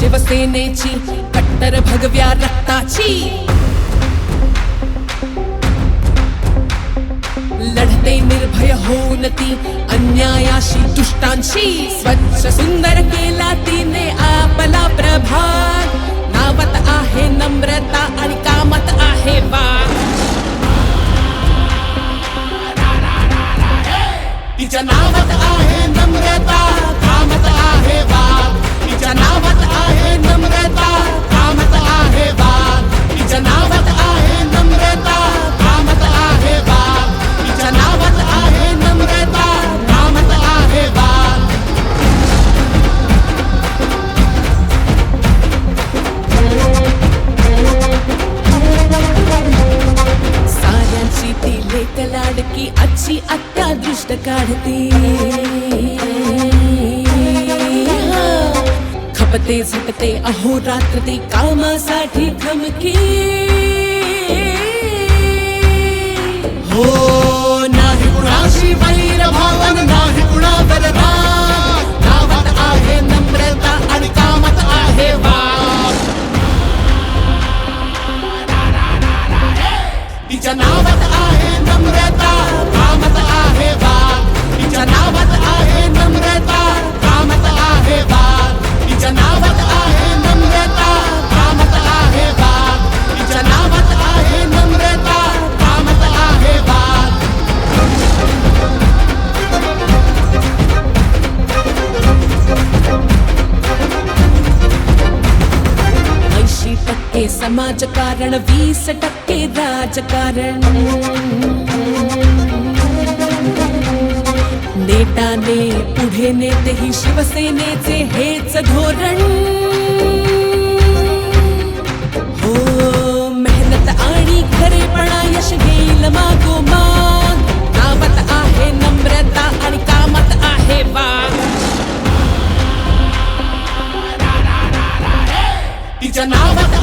शिवसेनेची कट्टर भगव्या रक्ताची. लढते निर्भय होऊन ती अन्यायाशी दुष्टांशी. स्वच्छ सुंदर केला तिने आपला प्रभाग नावत आहे नम्रता आणि कामत आहे वाग तिच्या नावात आहे नम्रता कामत आहे वाग तिच्या नावात आहे नम्रता कामात आहे वाग तिच्या नावात आहे नम्रता कामात आहे वाग तिच्या नावात आहे नम्रता कामात आहे वाग साऱ्यांची ती लेक लाडकी आजची अत्यादृष्ट काढते. खपते झटते अहो रात्र ती कामासाठी थमकी हो नाही कुणाशी वैर भावन नाही कुणावर राग. नावात आहे नम्रता आणि कामात आहे वाग. तिच्या नावात आहे नम्रता कामात आहे वाद तिच्या नावात आहे नम्रता टक्के समाजकारण वीस टक्के राजकारण. नेटाने पुढे नेते ही शिवसेनेचे हेच धोरण. हो मेहनत आणि खरेपणा यश घेईल मागोमा कामत आहे नम्रता आणि कामात आहे वाघ. तिच्या नावात